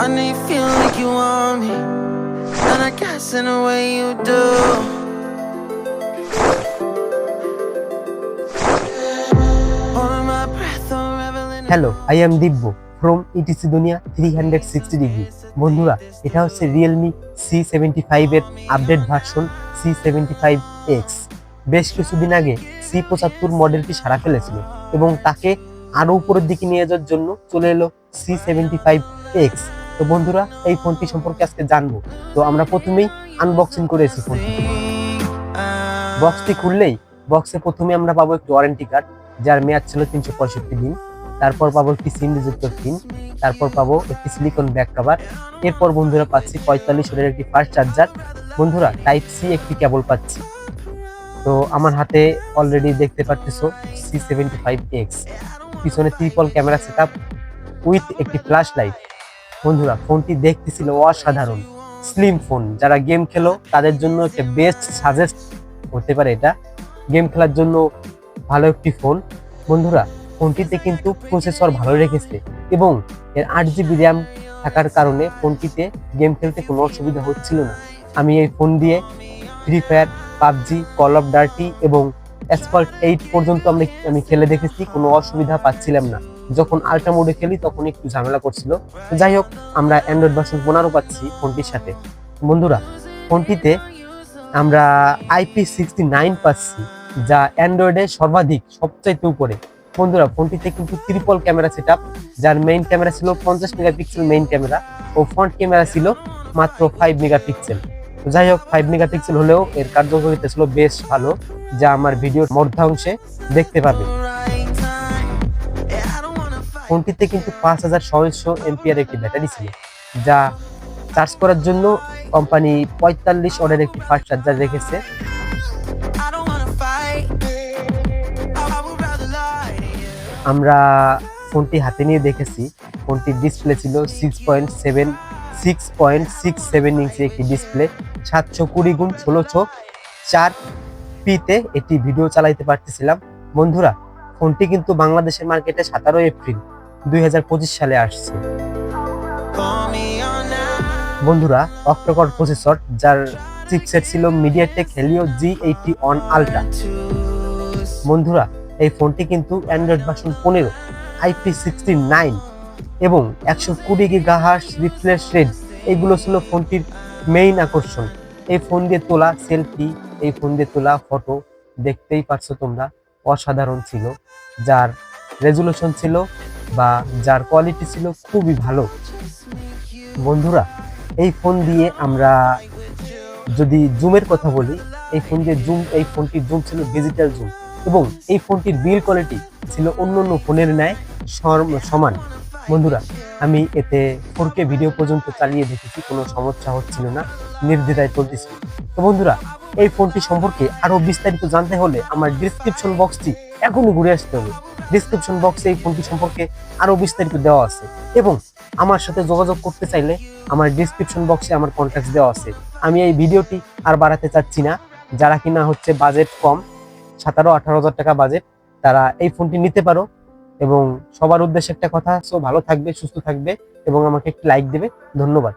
I know you feel like you want me, and I guess in a way you do. Hello I am Divya from ETC Duniya three hundred sixty degree বন্ধুরা এটা হচ্ছে Realme C seventy ফাইভের update version C seventy five X বেশ কিছুদিন আগে C পঁচাত্তর মডেলটি সারা ফেলেছিল এবং তাকে আরও উপরের দিকে নিয়ে যাওয়ার জন্য চলে এলো সি সেভেন্টি ফাইভ এক্স তো বন্ধুরা, এই ফোনটি সম্পর্কে আজকে জানব। তো আমরা প্রথমেই আনবক্সিং করেছি ফোনটি। বক্সটি খুললেই বক্সে প্রথমে আমরা পাবো একটি ওয়ারেন্টি কার্ড যার মেয়াদ ছিল তিনশো পঁয়ষট্টি দিন। তারপর পাবো একটি সিন্ডিযুক্ত পিন তারপর পাবো একটি সিলিকন ব্যাক কভার এরপর বন্ধুরা পাচ্ছি পঁয়তাল্লিশ ওয়াটের একটি ফাস্ট চার্জার বন্ধুরা টাইপ সি একটি কেবল পাচ্ছি। তো আমার হাতে অলরেডি দেখতে পাচ্ছো সি সেভেন্টি ফাইভ এক্স পিছনে triple camera set up with একটি ফ্ল্যাশ লাইট বন্ধুরা, ফোনটি দেখতে ছিল অসাধারণ স্লিম ফোন যারা গেম খেলো, তাদের জন্য একটা বেস্ট সাজেস্ট হতে পারে এটা। গেম খেলার জন্য ভালো একটি ফোন বন্ধুরা, ফোনটিতে কিন্তু প্রসেসর ভালো রেখেছে এবং এর আট জিবি র্যাম থাকার কারণে ফোনটিতে গেম খেলতে কোনো অসুবিধা হচ্ছিল না। আমি এই ফোন দিয়ে Free Fire PUBG Call of dirty এবং অ্যাসফল্ট এইট পর্যন্ত আমি আমি খেলে দেখেছি, কোনো অসুবিধা পাচ্ছিলাম না। যখন আল্ট্রা মোডে খেলি, তখন একটু ঝামেলা করছিল। যাই হোক, আমরা অ্যান্ড্রয়েড ভার্সন পনেরো পাচ্ছি ফোনটির সাথে। বন্ধুরা, ফোনটিতে আমরা আইপি সিক্সটি নাইন পাচ্ছি, যা অ্যান্ড্রয়েডে সর্বাধিক, সবচাইতে উপরে। বন্ধুরা, ফোনটিতে কিন্তু ত্রিপল ক্যামেরা সেট যার মেইন ক্যামেরা ছিল পঞ্চাশ মেগাপিক্সেল মেইন ক্যামেরা ও ফ্রন্ট ক্যামেরা ছিল মাত্র ফাইভ মেগাপিক্সেল যাই হোক ফাইভ মেগাপিক্সেল হলেও এর কার্যকারিতা ছিল বেশ ভালো, যা আমার ভিডিওর মধ্যাংশে দেখতে পাবে। ফোনটিতে কিন্তু পাঁচ হাজার ছয়শো এমপিআর একটি ব্যাটারি ছিল, যা চার্জ করার জন্য কোম্পানি পঁয়তাল্লিশ অর্ডার একটি ফাস্ট চার্জার রেখেছে. আমরা ফোনটি হাতে নিয়ে দেখেছি, ফোনটির ডিসপ্লে ছিল six point seven six point six seven inch একটি ডিসপ্লে, সাতশো কুড়ি গুণ ষোলোশো চার পিতে একটি ভিডিও চালাইতে পারতেছিলাম বন্ধুরা, ফোনটি কিন্তু বাংলাদেশের মার্কেটে সতেরো এপ্রিল দুই হাজার পঁচিশ সালে আসছে. বন্ধুরা, অক্টোকর প্রসেসর, যার চিপসেট ছিল MediaTek Helio G eighty on ultra বন্ধুরা, এই ফোনটি কিন্তু অ্যান্ড্রয়েড ভার্সন পনেরো আইপি সিক্সটি নাইন এবং একশো কুড়ি গিগাহার্স রিফ্রেশ রেট এগুলো ছিল ফোনটির মেইন আকর্ষণ। এই ফোন দিয়ে তোলা সেলফি এই ফোন দিয়ে তোলা ফটো দেখতেই পারছ তোমরা। অসাধারণ ছিল, যার রেজুলেশন ছিল বা যার কোয়ালিটি ছিল খুবই ভালো। বন্ধুরা, এই ফোন দিয়ে আমরা যদি জুমের কথা বলি, এই ফোন দিয়ে জুম এই ফোনটির জুম ছিল ডিজিটাল জুম এবং এই ফোনটির বিল কোয়ালিটি ছিল অন্য অন্য ফোনের ন্যায় সমান। বন্ধুরা, আমি এতে ফোর কে ভিডিও পর্যন্ত চালিয়ে দেখেছি, কোনো সমস্যা হচ্ছিল না, নির্দ্বিধায় চলতেছিল তো বন্ধুরা, এই ফোনটি সম্পর্কে আরও বিস্তারিত জানতে হলে আমার ডিসক্রিপশন বক্সটি এখনই ঘুরে আসতে হবে। ডিসক্রিপশন বক্সে এই ফোনটি সম্পর্কে আরও বিস্তারিত দেওয়া আছে। এবং আমার সাথে যোগাযোগ করতে চাইলে আমার ডিসক্রিপশন বক্সে আমার কন্ট্যাক্ট দেওয়া আছে। আমি এই ভিডিওটি আর বাড়াতে চাচ্ছি না। যারা কিনা হচ্ছে বাজেট কম, সতেরো, আঠারো হাজার টাকা বাজেট তারা এই ফোনটি নিতে পারো। এবং সবার উদ্দেশ্যে একটা কথা, সো ভালো থাকবে, সুস্থ থাকবে এবং আমাকে একটি লাইক দেবে। ধন্যবাদ।